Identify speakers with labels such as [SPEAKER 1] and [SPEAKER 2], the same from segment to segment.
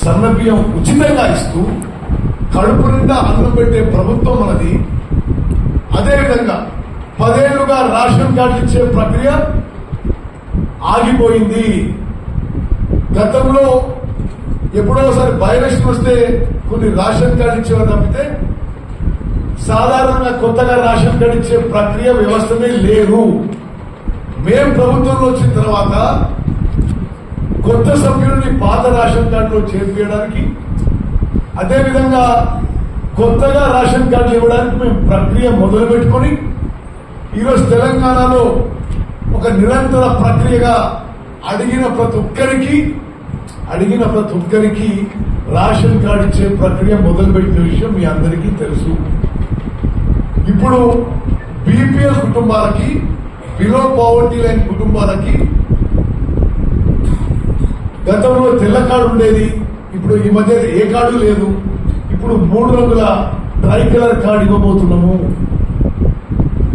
[SPEAKER 1] సన్నబియ్యం ఉచితంగా ఇస్తూ కడుపు నిండా అన్నం పెట్టే ప్రభుత్వం మనది. అదేవిధంగా పదేళ్ళుగా రేషన్ కార్డు ఇచ్చే ప్రక్రియ ఆగిపోయింది. గతంలో ఎప్పుడో ఒకసారి బయలక్షన్ వస్తే కొన్ని రేషన్ కార్డు ఇచ్చేవారు తప్పితే సాధారణంగా కొత్తగా రేషన్ కార్డు ఇచ్చే ప్రక్రియ వ్యవస్థనే లేదు. మేం ప్రభుత్వంలో వచ్చిన తర్వాత కొత్త సభ్యుల్ని పాత రేషన్ కార్డులో చేర్పించడానికి అదేవిధంగా కొత్తగా రేషన్ కార్డులు ఇవ్వడానికి మేము ప్రక్రియ మొదలు పెట్టుకొని ఈరోజు తెలంగాణలో ఒక నిరంతర ప్రక్రియగా అడిగిన ప్రతి ఒక్కరికి అడిగిన ప్రతి ఒక్కరికి రేషన్ కార్డు ఇచ్చే ప్రక్రియ మొదలుపెట్టిన విషయం మీ అందరికీ తెలుసు. ఇప్పుడు బీపీఎల్ కుటుంబాలకి బిలో పావర్టీ లైన్ కుటుంబాలకి గతంలో తెల్ల కార్డు ఉండేది. ఇప్పుడు ఈ మధ్య ఏ కార్డు లేదు. ఇప్పుడు మూడు రంగుల ట్రై కలర్ కార్డు ఇవ్వబోతున్నాము.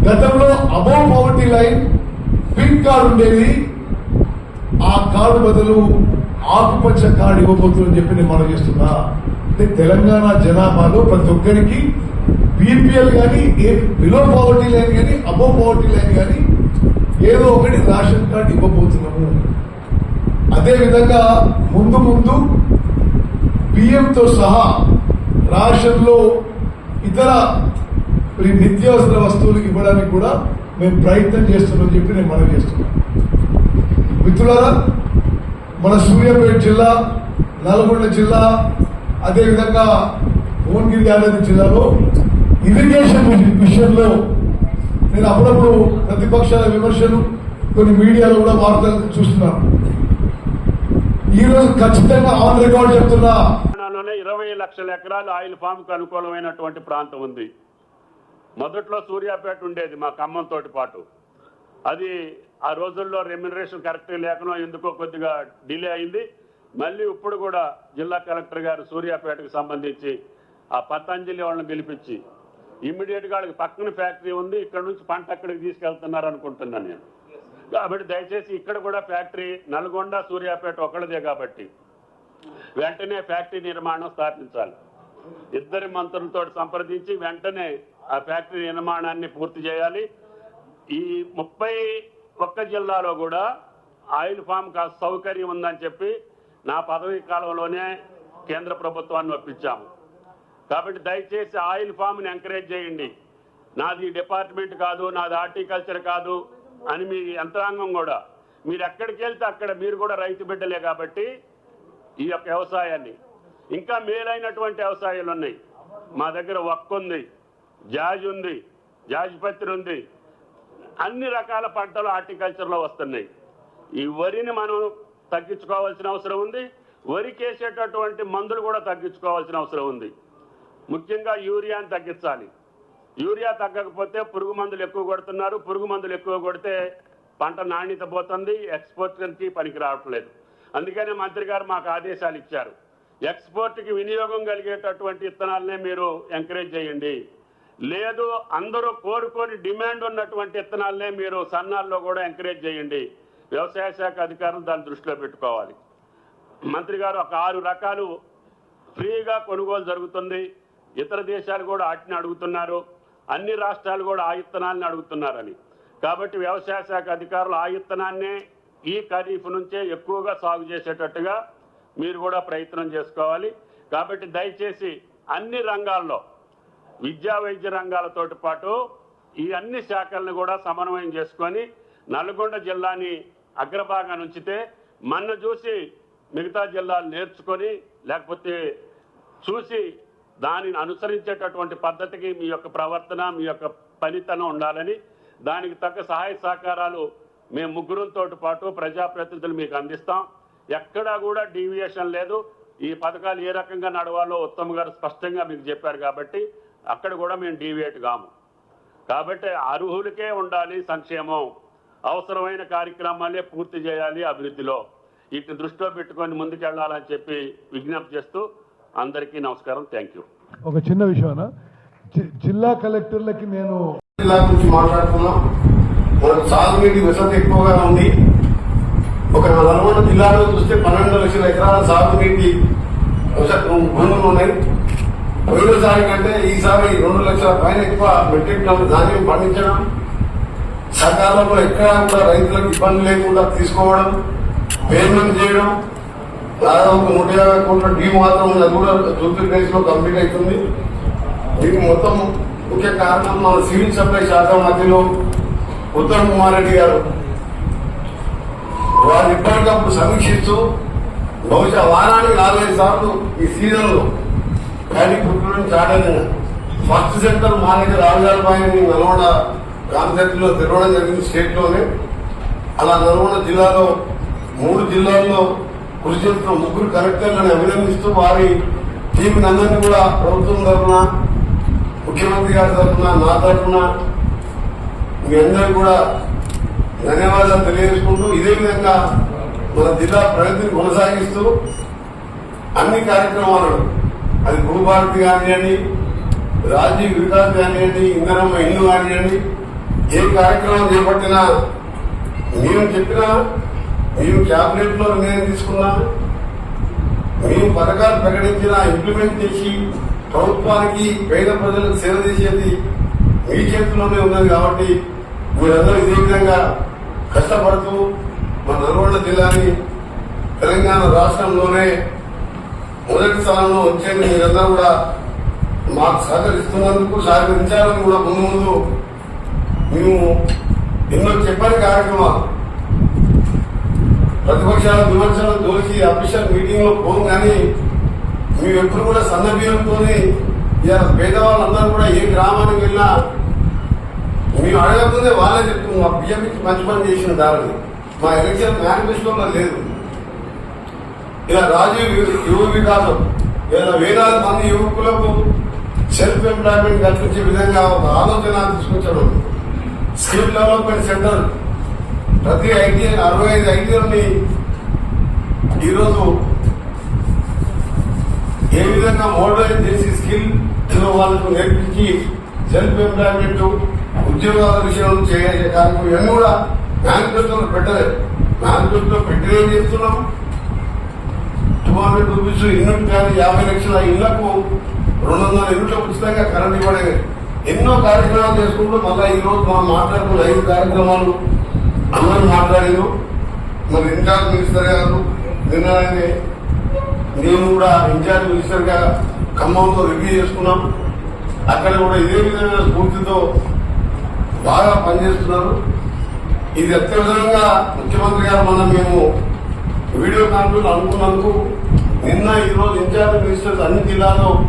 [SPEAKER 1] గతంలో above poverty line pink card ఉండేది. ఆ కార్డు బదులు ఆకుపచ్చ కార్డు ఇవ్వబోతుందని చెప్పి నేను మనం చేస్తున్నా. అంటే తెలంగాణ జనాభాలో ప్రతి ఒక్కరికి బీపీఎల్ కానీ బిలో పవర్టీ లైన్ కానీ అబౌ పవర్టీ లైన్ కానీ ఏదో ఒకటి రేషన్ కార్డు ఇవ్వబోతున్నాము. అదేవిధంగా ముందు ముందు బియ్యంతో సహా రాషన్లో ఇతర ఈ నిత్యావసర వస్తువులు ఇవ్వడానికి కూడా మేము ప్రయత్నం చేస్తున్నామని చెప్పి నేను మనం చేస్తున్నాను. మిత్రులారా మన సూర్యాపేట జిల్లా నల్గొండ జిల్లా అదేవిధంగా భువనగిరి యాదాద్రి జిల్లాలో ఇరిగేషన్ విషయంలో నేను అప్పుడప్పుడు ప్రతిపక్షాల విమర్శలు కొన్ని మీడియాలో కూడా వార్తలు చూస్తున్నాను. ఈ రోజు ఖచ్చితంగా ఆన్ రికార్డ్ చెప్తున్నా.
[SPEAKER 2] ఇరవై లక్షల ఎకరాలు ఆయిల్ ఫామ్కు అనుకూలమైనటువంటి ప్రాంతం ఉంది. మొదట్లో సూర్యాపేట ఉండేది మా ఖమ్మంతో పాటు. అది ఆ రోజుల్లో రెమ్యునరేషన్ కరెక్ట్ లేకనో ఎందుకో కొద్దిగా డిలే అయింది. మళ్ళీ ఇప్పుడు కూడా జిల్లా కలెక్టర్ గారు సూర్యాపేటకు సంబంధించి ఆ పతంజలి వాళ్ళని పిలిపించి ఇమ్మీడియట్గా వాళ్ళకి పక్కన ఫ్యాక్టరీ ఉంది ఇక్కడ నుంచి పంట అక్కడికి తీసుకెళ్తున్నారు అనుకుంటున్నాను నేను. కాబట్టి దయచేసి ఇక్కడ కూడా ఫ్యాక్టరీ నల్గొండ సూర్యాపేట ఒకళ్ళదే కాబట్టి వెంటనే ఫ్యాక్టరీ నిర్మాణం స్థాపించాలి. ఇద్దరి మంత్రులతో సంప్రదించి వెంటనే ఆ ఫ్యాక్టరీ నిర్మాణాన్ని పూర్తి చేయాలి. ఈ ముప్పై ఒక్క జిల్లాలో కూడా ఆయిల్ ఫామ్ కాస్త సౌకర్యం ఉందని చెప్పి నా పదవీ కాలంలోనే కేంద్ర ప్రభుత్వాన్ని ఒప్పించాము. కాబట్టి దయచేసి ఆయిల్ ఫామ్ని ఎంకరేజ్ చేయండి. నాది డిపార్ట్మెంట్ కాదు నాది హార్టికల్చర్ కాదు అని మీ యంత్రాంగం కూడా. మీరు ఎక్కడికి వెళ్తే అక్కడ మీరు కూడా రైతు బిడ్డలే కాబట్టి ఈ యొక్క వ్యవసాయాన్ని. ఇంకా మేలైనటువంటి వ్యవసాయాలు ఉన్నాయి. మా దగ్గర వక్క ఉంది జాజ్ ఉంది జాజిపత్రి ఉంది. అన్ని రకాల పంటలు హార్టికల్చర్లో వస్తున్నాయి. ఈ వరిని మనం తగ్గించుకోవాల్సిన అవసరం ఉంది. వరికి వేసేటటువంటి మందులు కూడా తగ్గించుకోవాల్సిన అవసరం ఉంది. ముఖ్యంగా యూరియాని తగ్గించాలి. యూరియా తగ్గకపోతే పురుగు మందులు ఎక్కువ కొడుతున్నారు. పురుగు మందులు ఎక్కువ కొడితే పంట నాణ్యత పోతుంది ఎక్స్పోర్ట్కి పనికి రావట్లేదు. అందుకనే మంత్రి గారు మాకు ఆదేశాలు ఇచ్చారు. ఎక్స్పోర్ట్కి వినియోగం కలిగేటటువంటి విత్తనాలనే మీరు ఎంకరేజ్ చేయండి. లేదు అందరూ కోరుకొని డిమాండ్ ఉన్నటువంటి విత్తనాలనే మీరు సన్నాల్లో కూడా ఎంకరేజ్ చేయండి. వ్యవసాయ శాఖ అధికారులు దాన్ని దృష్టిలో పెట్టుకోవాలి. మంత్రి గారు ఒక ఆరు రకాలు ఫ్రీగా కొనుగోలు జరుగుతుంది. ఇతర దేశాలు కూడా వాటిని అడుగుతున్నారు. అన్ని రాష్ట్రాలు కూడా ఆ విత్తనాలను అడుగుతున్నారని. కాబట్టి వ్యవసాయ శాఖ అధికారులు ఆ విత్తనాన్నే ఈ ఖరీఫ్ నుంచే ఎక్కువగా సాగు చేసేటట్టుగా మీరు కూడా ప్రయత్నం చేసుకోవాలి. కాబట్టి దయచేసి అన్ని రంగాల్లో విద్యా వైద్య రంగాలతోటి పాటు ఈ అన్ని శాఖలను కూడా సమన్వయం చేసుకొని నల్గొండ జిల్లాని అగ్రభాగాన్ని ఉంచితే మన చూసి మిగతా జిల్లాలు నేర్చుకొని లేకపోతే చూసి దానిని అనుసరించేటటువంటి పద్ధతికి మీ యొక్క ప్రవర్తన మీ యొక్క పనితనం ఉండాలని దానికి తగ్గ సహాయ సహకారాలు మేము ముగ్గురుతో పాటు ప్రజాప్రతినిధులు మీకు అందిస్తాం. ఎక్కడా కూడా డీవియేషన్ లేదు. ఈ పథకాలు ఏ రకంగా నడవాలో ఉత్తమ్ గారు స్పష్టంగా మీకు చెప్పారు కాబట్టి అక్కడ కూడా మేము డీవియేట్ కాము. కాబట్టి అర్హులకే ఉండాలి సంక్షేమం. అవసరమైన కార్యక్రమాలే పూర్తి చేయాలి అభివృద్ధిలో. వీటిని దృష్టిలో పెట్టుకొని ముందుకెళ్ళాలని చెప్పి విజ్ఞప్తి చేస్తూ అందరికీ నమస్కారం థ్యాంక్ యూ.
[SPEAKER 1] ఒక చిన్న విషయం జిల్లా కలెక్టర్లకి నేను
[SPEAKER 3] జిల్లా గురించి మాట్లాడుతున్నాం మనకు సాగునీటి వసతి ఎక్కువగా ఉంది. ఒక నల్గొండ జిల్లాలో చూస్తే పన్నెండు లక్షల ఎకరాల సాగునీటి భూములు ఉన్నాయి. పోయినసారి కంటే ఈసారి రెండు లక్షల పైన ఎక్కువ మెట్రిక్ టన్ ధాన్యం పండించడం సకాలంలో ఎక్కడా కూడా రైతులకు ఇబ్బంది లేకుండా తీసుకోవడం పేమెంట్ చేయడం దాదాపు నూట యాభై కోట్ల డ్యూ మాత్రం అది కూడా తూర్పు డేస్లో కంప్లీట్ అవుతుంది. దీనికి మొత్తం ముఖ్య కారణం మన సివిల్ సప్లై శాఖ మధ్యలో ఉత్తమ్ కుమార్ రెడ్డి గారు. వారు ఇప్పటికప్పుడు సమీక్షిస్తూ బహుశా వారానికి నాలుగైదు సార్లు ఈ సీజన్లో ప్యాడీ పుట్టడం చాటని ఫస్ట్ సెంటర్ మా దగ్గర రాజాల పైన నల్గొండ కాన్సెప్ట్లో తెరవడం జరిగింది స్టేట్లోనే అలా నల్గొండ జిల్లాలో మూడు జిల్లాల్లో కృషి చేస్తున్న ముగ్గురు కలెక్టర్లను అభినందిస్తూ వారి టీం అందరినీ కూడా ప్రభుత్వం తరఫున ముఖ్యమంత్రి గారి తరఫున నా తరఫున మీ అందరూ కూడా ధన్యవాదాలు తెలియజేసుకుంటూ ఇదే విధంగా మన జిల్లా ప్రగతిని కొనసాగిస్తూ అన్ని కార్యక్రమాలను అది భూభారతి కానివ్వండి రాజీవ్ వికాస్ కానివ్వండి ఇంధనమ్మ ఇల్లు కానివ్వండి ఏ కార్యక్రమం చేపట్టినా మేము చెప్పినా మేము క్యాబినెట్లో నిర్ణయం తీసుకున్నా మేము పథకాలు ప్రకటించిన ఇంప్లిమెంట్ చేసి ప్రభుత్వానికి పేద ప్రజలకు సేవ చేసేది మీ చేతిలోనే ఉన్నది కాబట్టి మీరందరూ ఇదే విధంగా కష్టపడుతూ మన నల్గొండ జిల్లాని తెలంగాణ రాష్ట్రంలోనే మొదటి స్థానంలో వచ్చేది మీరందరూ కూడా మాకు సహకరిస్తున్నందుకు సహకరించాలని కూడా ముందు ముందు మేము ఎన్నో చెప్పని కార్యక్రమాలు ప్రతిపక్షాల విమర్శలు దోషి అఫీషియల్ మీటింగ్లో పోను కానీ మేము ఎప్పుడు కూడా సన్నబియ్యంతోనే ఇలా పేదవాళ్ళందరూ కూడా ఏ గ్రామానికి వెళ్ళినా మేము అడగకపోతే వాళ్ళే చెప్తుంది మా బియ్యం మంచి పని చేసిన దారిని. మా ఎలక్షన్ మేనిఫెస్టోలో లేదు. ఇలా రాజీవ్ యువ వికాసం ఇలా వేలాది మంది యువకులకు సెల్ఫ్ ఎంప్లాయ్మెంట్ కల్పించే విధంగా ఒక ఆలోచన తీసుకొచ్చడం. స్కిల్ డెవలప్మెంట్ సెంటర్ ప్రతి ఐటీ అరవై ఐదు ఐటీఎల్ని ఈరోజు ఏ విధంగా మోడలైజ్ చేసి స్కిల్ వాళ్ళకు నేర్పించి సెల్ఫ్ ఎంప్లాయ్మెంట్ ఉద్యోగాల విషయంలో చేయాలి కార్యక్రమం ఇవన్నీ కూడా మేనిఫెస్టోలో పెట్టలేదు. మేనిఫెస్టో పెట్టినే చేస్తున్నాం? టూ హండ్రెడ్ రూపీస్ యూనిట్ కానీ యాభై లక్షల ఇళ్ళకు రెండు వందల యూనిట్ల ఉచితంగా కరెంట్ ఇవ్వలేదు. ఎన్నో కార్యక్రమాలు చేసుకుంటూ మళ్ళీ ఈ రోజు మనం మాట్లాడుకున్న ఐదు కార్యక్రమాలు అందరూ మాట్లాడారు. మరి ఇన్ఛార్జ్ మినిస్టర్ గారు నిన్ననే నేను కూడా ఇన్ఛార్జ్ మినిస్టర్గా ఖమ్మంలో రివ్యూ చేసుకున్నాం. అక్కడ కూడా ఇదే విధమైన స్ఫూర్తితో బాగా పనిచేస్తున్నారు. ఇది అత్యవసరంగా ముఖ్యమంత్రి గారు మనం మేము వీడియో కాన్ఫరెన్స్ అనుకున్నందుకు నిన్న ఈరోజు ఇన్ఛార్జ్ మినిస్టర్స్ అన్ని జిల్లాలో